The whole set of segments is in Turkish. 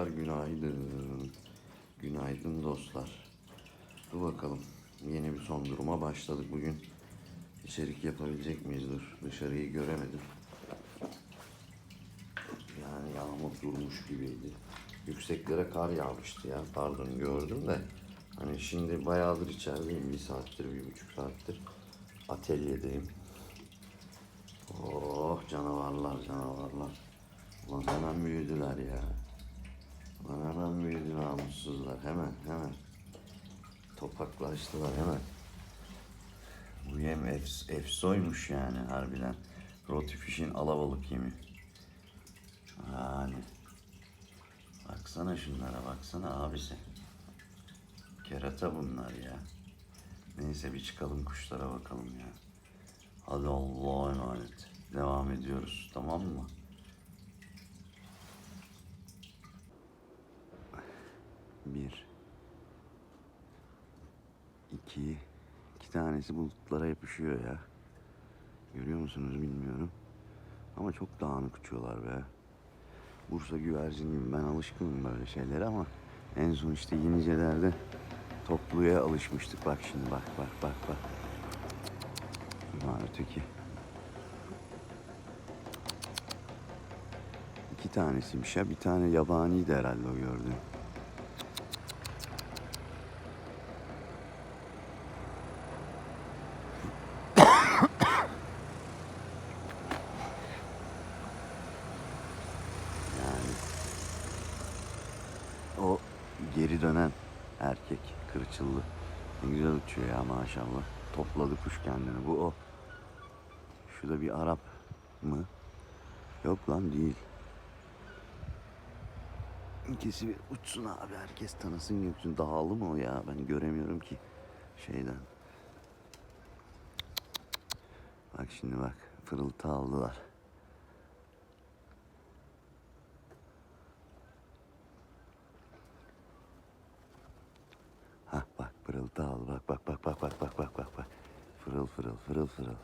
Dostlar günaydın. Günaydın dostlar. Dur bakalım. Yeni bir son duruma başladık bugün. İçerik yapabilecek miyiz? Dur. Dışarıyı göremedim. Yani yağmur durmuş gibiydi. Yükseklere kar yağmıştı ya. Pardon gördüm de. Hani şimdi bayağıdır içerideyim. Bir saattir, bir buçuk saattir. Atölyedeyim. Oh canavarlar canavarlar. Ulan hemen büyüdüler ya. Ulan hemen büyüdü namussuzlar. Hemen hemen. Topaklaştılar hemen. Bu yem efs, efsoymuş yani harbiden. Roti fişin alabalık yemi. Yani. Baksana şunlara baksana abisi. Kerata bunlar ya. Neyse bir çıkalım kuşlara bakalım ya. Hadi Allah'a emanet. Devam ediyoruz tamam mı? Bir. iki, iki tanesi bulutlara yapışıyor ya. Görüyor musunuz bilmiyorum. Ama çok dağınık uçuyorlar be. Bursa güverciniyim ben alışkınım böyle şeylere ama en son işte Yeniceler'de topluya alışmıştık. Bak şimdi bak bak bak bak. Ha öteki. İki tanesiymiş ya. Bir tane yabaniydi herhalde o gördüğüm. Yani o geri dönen erkek kırçıllı. Uçuyor ya maşallah. Topladı kuş kendini. Bu o. Şu da bir Arap mı? Yok lan değil. İkisi bir uçsun abi herkes tanısın göksün. Dağlı mı o ya? Ben göremiyorum ki şeyden. Bak şimdi bak fırıltı aldılar. Fırıl fırıl.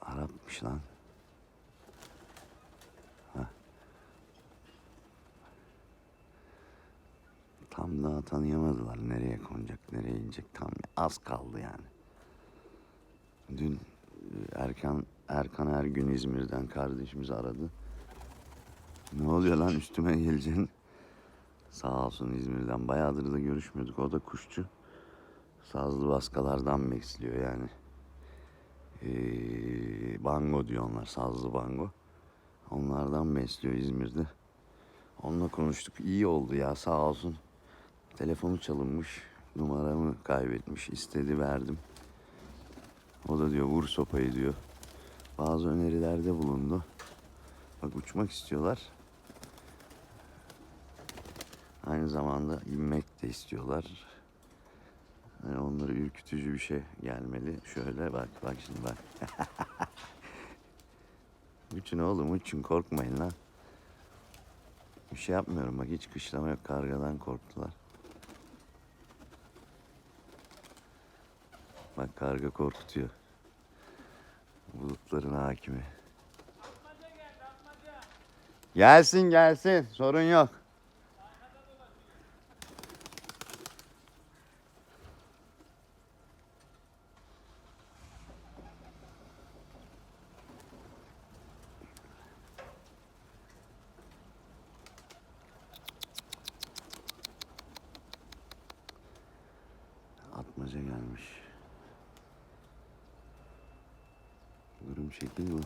Arapmış lan. Tam daha tanıyamadılar nereye konacak, nereye inecek. Tam az kaldı yani. Dün e, Erkan Erkan her gün İzmir'den kardeşimiz aradı. Ne oluyor lan üstüme geleceksin. Sağ olsun İzmir'den. Bayağıdır da görüşmüyorduk. O da kuşçu. Sazlı baskalardan besliyor yani. Ee, bango diyor onlar. Sazlı bango. Onlardan besliyor İzmir'de. Onunla konuştuk. İyi oldu ya sağ olsun. Telefonu çalınmış. Numaramı kaybetmiş. istedi verdim. O da diyor vur sopayı diyor. Bazı önerilerde bulundu. Bak uçmak istiyorlar. Aynı zamanda inmek de istiyorlar. Yani onlara ürkütücü bir şey gelmeli. Şöyle bak, bak şimdi bak. uçun oğlum uçun korkmayın lan. Bir şey yapmıyorum bak hiç kışlama yok. Kargadan korktular. Bak karga korkutuyor. Bulutların hakimi. Gelsin gelsin sorun yok. Durum şekil bu.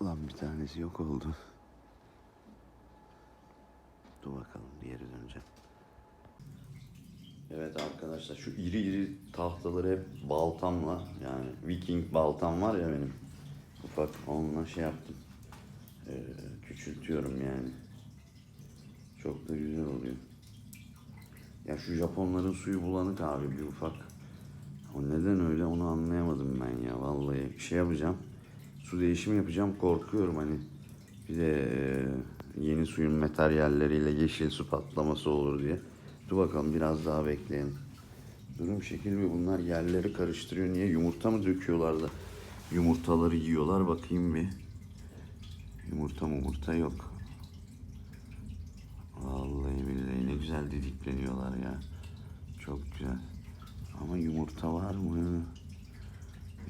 Ulan bir tanesi yok oldu. Dur bakalım diğeri döneceğim. Evet arkadaşlar şu iri iri tahtaları hep baltamla yani Viking baltam var ya benim ufak onunla şey yaptım. Ee, küçültüyorum yani. Çok da güzel oluyor. Ya şu Japonların suyu bulanık abi bir ufak. O neden öyle onu anlayamadım ben ya vallahi. Şey yapacağım. Su değişimi yapacağım korkuyorum hani. Bir de e, yeni suyun materyalleriyle yeşil su patlaması olur diye. Dur bakalım biraz daha bekleyelim. Durum şekil bir bunlar yerleri karıştırıyor. Niye yumurta mı döküyorlar da yumurtaları yiyorlar bakayım bir. Yumurta yumurta yok. Vallahi billahi ne güzel didikleniyorlar ya. Çok güzel. Ama yumurta var mı?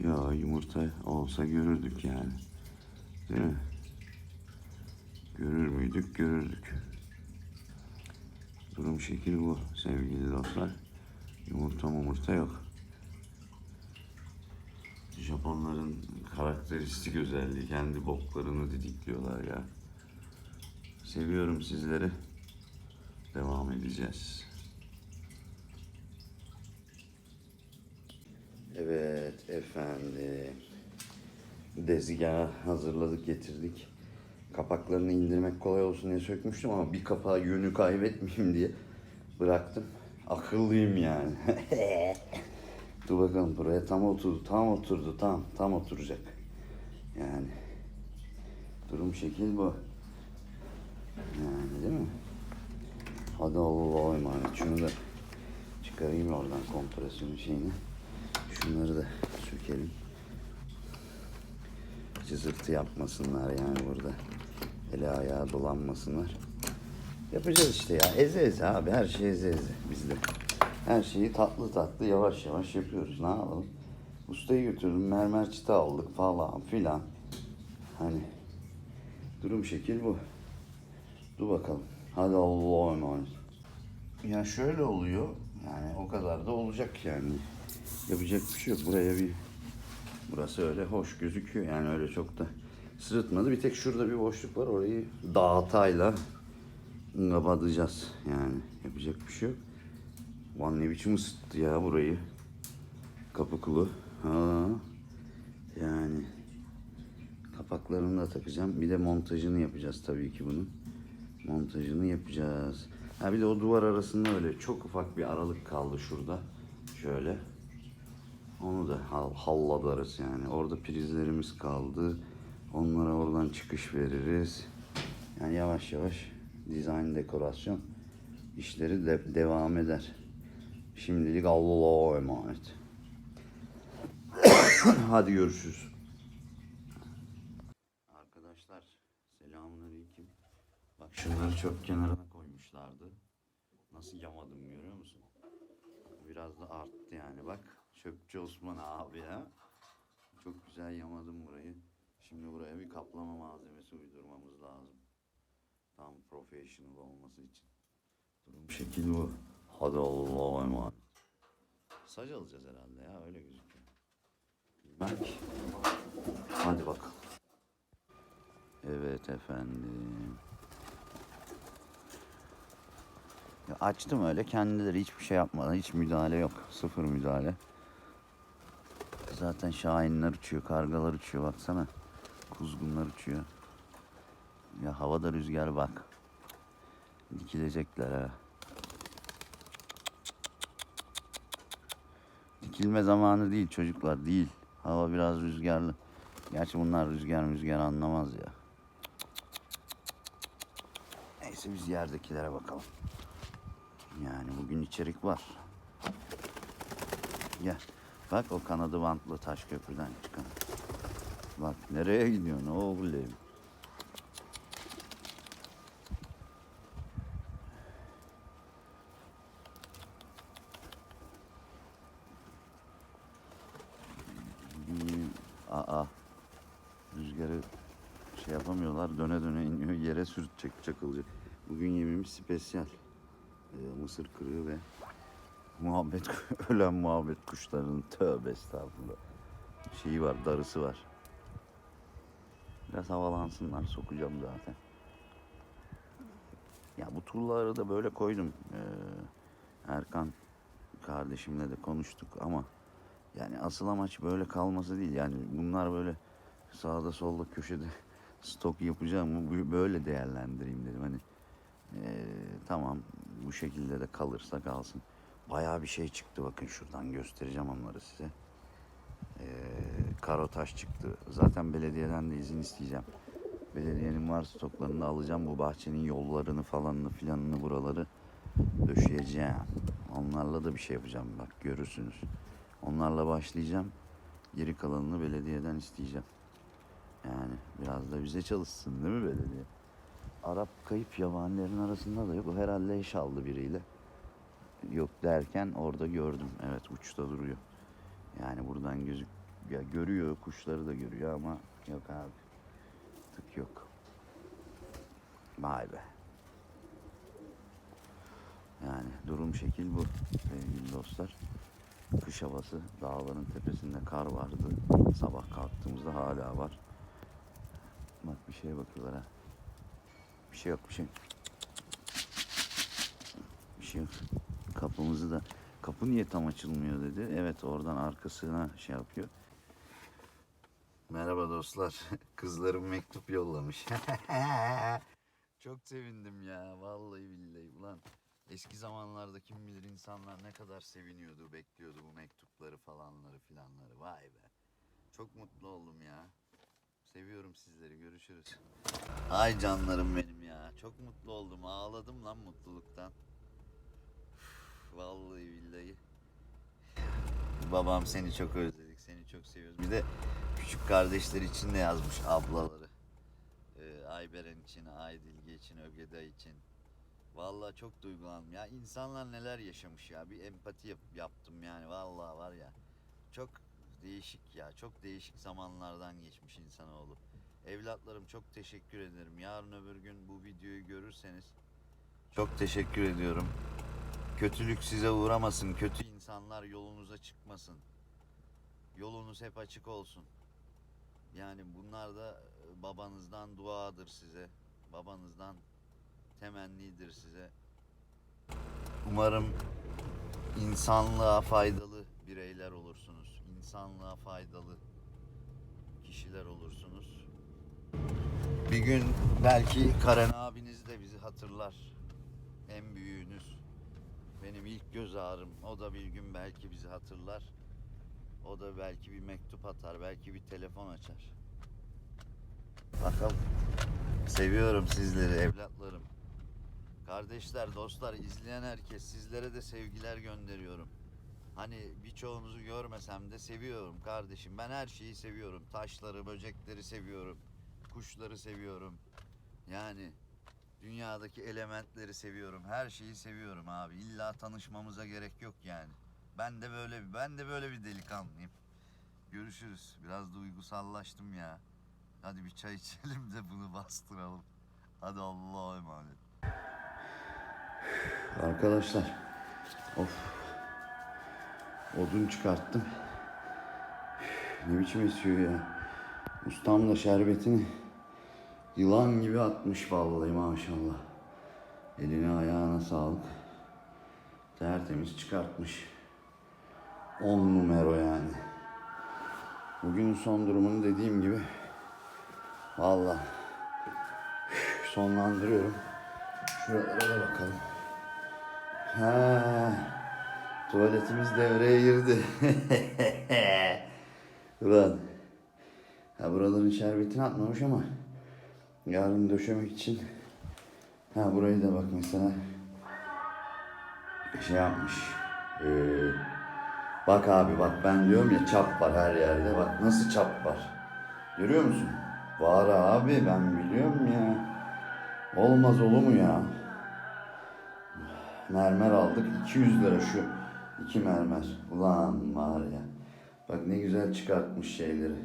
Ya yumurta olsa görürdük yani. Değil mi? Görür müydük? Görürdük. Durum şekil bu sevgili dostlar. Yumurta mumurta yok. Japonların karakteristik özelliği kendi boklarını didikliyorlar ya. Seviyorum sizleri. Devam edeceğiz. Evet efendim. Dezgahı hazırladık getirdik. Kapaklarını indirmek kolay olsun diye sökmüştüm ama bir kapağı yönü kaybetmeyeyim diye bıraktım. Akıllıyım yani. Dur bakalım buraya tam oturdu, tam oturdu, tam, tam oturacak. Yani durum şekil bu. Yani değil mi? Hadi Allah'a emanet. Şunu da çıkarayım oradan kompresyon şeyini. Şunları da sökelim. Cızırtı yapmasınlar yani burada. Ele ayağı dolanmasınlar. Yapacağız işte ya. Eze eze abi. Her şey eze eze bizde. Her şeyi tatlı tatlı yavaş yavaş yapıyoruz. Ne yapalım? Ustayı götürdüm. Mermer çıta aldık falan filan. Hani durum şekil bu. Dur bakalım. Hadi Allah'a emanet. Ya şöyle oluyor. Yani o kadar da olacak yani. Yapacak bir şey yok. Buraya bir burası öyle hoş gözüküyor. Yani öyle çok da sırıtmadı. Bir tek şurada bir boşluk var. Orayı dağıtayla kapatacağız. Yani yapacak bir şey yok. Van ne biçim ısıttı ya burayı. Kapı kulu. Ha. Yani kapaklarını da takacağım. Bir de montajını yapacağız tabii ki bunun. Montajını yapacağız. Ha bir de o duvar arasında öyle çok ufak bir aralık kaldı şurada. Şöyle. Onu da hal, halladarız yani. Orada prizlerimiz kaldı. Onlara oradan çıkış veririz. Yani yavaş yavaş dizayn dekorasyon işleri de devam eder. Şimdilik Allah'a emanet. Hadi görüşürüz. Arkadaşlar selamünaleyküm. Bak şunları çöp kenarına koymuşlardı. Nasıl yamadım görüyor musun? Biraz da arttı yani bak. Çöpçü Osman abi ya. Çok güzel yamadım burayı. Şimdi buraya bir kaplama malzemesi uydurmamız lazım. Tam professional olması için. Durum şekil bu. Hadi Allah'a emanet. Saç alacağız herhalde ya öyle gözüküyor. Bilmem ki. Hadi bakalım. Evet efendim. Ya açtım öyle kendileri hiçbir şey yapmadan hiç müdahale yok. Sıfır müdahale. Zaten şahinler uçuyor, kargalar uçuyor baksana. Kuzgunlar uçuyor. Ya havada rüzgar bak. Dikilecekler ha. Dikilme zamanı değil çocuklar değil. Hava biraz rüzgarlı. Gerçi bunlar rüzgar rüzgar anlamaz ya. Neyse biz yerdekilere bakalım. Yani bugün içerik var. Gel. Bak o kanadı bantlı taş köprüden çıkan. Bak nereye gidiyorsun oğlum? Bir- Aa. Rüzgarı şey yapamıyorlar. Döne döne iniyor. Yere sürtecek çakılacak. Bugün yemimiz spesyal. Ee, mısır kırığı ve muhabbet ölen muhabbet kuşlarının tövbe estağfurullah. Şeyi var, darısı var. Biraz havalansınlar, sokacağım zaten. Ya bu turları da böyle koydum. Ee, Erkan kardeşimle de konuştuk ama yani asıl amaç böyle kalması değil. Yani bunlar böyle sağda solda köşede stok yapacağım böyle değerlendireyim dedim. Hani ee, tamam bu şekilde de kalırsa kalsın. Bayağı bir şey çıktı bakın şuradan göstereceğim onları size. Ee, karotaş çıktı. Zaten belediyeden de izin isteyeceğim. Belediyenin var stoklarını alacağım. Bu bahçenin yollarını falanını filanını buraları döşeyeceğim. Onlarla da bir şey yapacağım bak görürsünüz. Onlarla başlayacağım. Geri kalanını belediyeden isteyeceğim. Yani biraz da bize çalışsın değil mi belediye? Arap kayıp yabanilerin arasında da yok. O herhalde eş aldı biriyle. Yok derken orada gördüm. Evet uçta duruyor. Yani buradan gözük ya görüyor kuşları da görüyor ama yok abi. Tık yok. Vay be. Yani durum şekil bu sevgili dostlar. Kış havası dağların tepesinde kar vardı. Sabah kalktığımızda hala var. Bak bir şeye bakıyorlar ha. Bir şey yok bir şey. Bir şey yok. Kapımızı da kapı niye tam açılmıyor dedi. Evet oradan arkasına şey yapıyor. Merhaba dostlar. Kızlarım mektup yollamış. Çok sevindim ya. Vallahi billahi. Ulan eski zamanlarda kim bilir insanlar ne kadar seviniyordu, bekliyordu bu mektupları falanları filanları. Vay be. Çok mutlu oldum ya. Seviyorum sizleri. Görüşürüz. Ay canlarım benim ya. Çok mutlu oldum. Ağladım lan mutluluktan. Üf, Vallahi billahi. Babam seni çok özledik. Seni çok seviyoruz. Bir de küçük kardeşler için de yazmış ablaları. Ee, Ayberen için, Aydilge için, Ögeda için. Vallahi çok duygulandım. Ya insanlar neler yaşamış ya. Bir empati yap- yaptım yani. Vallahi var ya. Çok değişik ya. Çok değişik zamanlardan geçmiş insanoğlu. Evlatlarım çok teşekkür ederim. Yarın öbür gün bu videoyu görürseniz çok teşekkür ediyorum. Kötülük size uğramasın. Kötü insanlar yolunuza çıkmasın. Yolunuz hep açık olsun. Yani bunlar da e, babanızdan duadır size. Babanızdan temennidir size. Umarım insanlığa faydalı bireyler olursunuz. İnsanlığa faydalı kişiler olursunuz. Bir gün belki Karen abiniz de bizi hatırlar. En büyüğünüz. Benim ilk göz ağrım. O da bir gün belki bizi hatırlar. O da belki bir mektup atar, belki bir telefon açar. Bakalım. Seviyorum sizleri evlatlarım. Kardeşler, dostlar, izleyen herkes sizlere de sevgiler gönderiyorum. Hani birçoğunuzu görmesem de seviyorum kardeşim. Ben her şeyi seviyorum. Taşları, böcekleri seviyorum. Kuşları seviyorum. Yani dünyadaki elementleri seviyorum. Her şeyi seviyorum abi. İlla tanışmamıza gerek yok yani. Ben de böyle bir ben de böyle bir delikanlıyım. Görüşürüz. Biraz duygusallaştım ya. Hadi bir çay içelim de bunu bastıralım. Hadi Allah'a emanet. Arkadaşlar. Of. Odun çıkarttım. Ne biçim esiyor ya. Ustam da şerbetini yılan gibi atmış vallahi maşallah. Eline ayağına sağlık. Tertemiz çıkartmış. 10 numara yani. Bugünün son durumunu dediğim gibi vallahi sonlandırıyorum. Şuralara bakalım. Ha, tuvaletimiz devreye girdi. Ulan. Ha buraların şerbetini atmamış ama yarın döşemek için ha burayı da bak mesela şey yapmış. Ee, bak abi bak ben diyorum ya çap var her yerde. Bak nasıl çap var. Görüyor musun? Var abi ben biliyorum ya. Olmaz olur mu ya? Mermer aldık 200 lira şu iki mermer. Ulan var ya. Bak ne güzel çıkartmış şeyleri.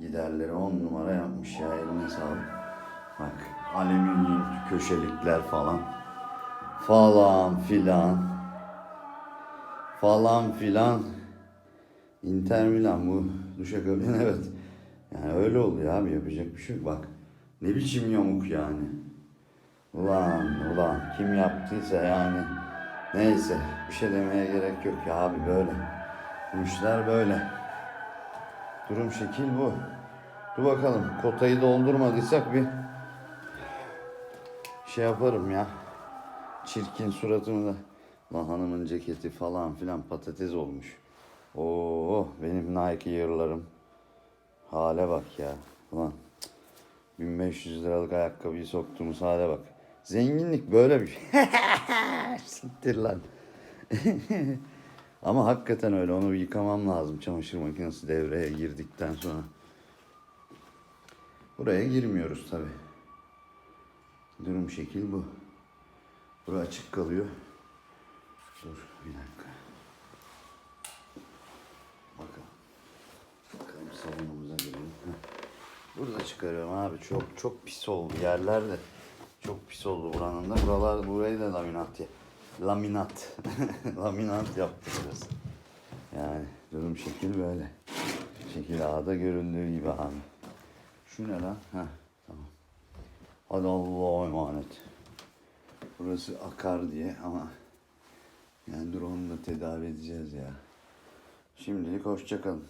Giderleri 10 numara yapmış ya eline sağlık. Bak alüminyum köşelikler falan. Falan filan. Falan filan. Inter Milan bu duşakabin evet. Yani öyle oluyor abi yapacak bir şey yok. Bak ne biçim yamuk yani. Ulan ulan kim yaptıysa yani. Neyse bir şey demeye gerek yok ya abi böyle. Bu işler böyle. Durum şekil bu. Dur bakalım kotayı doldurmadıysak bir şey yaparım ya. Çirkin suratımı da. Lan hanımın ceketi falan filan patates olmuş. Oo benim Nike yırlarım. Hale bak ya. Cık, 1500 liralık ayakkabıyı soktuğumuz hale bak. Zenginlik böyle bir şey. Siktir lan. Ama hakikaten öyle. Onu bir yıkamam lazım çamaşır makinesi devreye girdikten sonra. Buraya girmiyoruz tabi. Durum şekil bu. Bura açık kalıyor. Dur bir dakika. Bakalım. Bakalım salonumuza girelim. Burada çıkarıyorum abi. Çok çok pis oldu yerler de. Çok pis oldu buranın da. Buralar burayı da laminat ya. Laminat. laminat yaptık biraz. Yani durum şekil böyle. Şekil A'da görüldüğü gibi abi. Şu ne lan? Heh, tamam. Hadi Allah'a emanet. Burası akar diye ama yani dur onu da tedavi edeceğiz ya. Şimdilik hoşçakalın.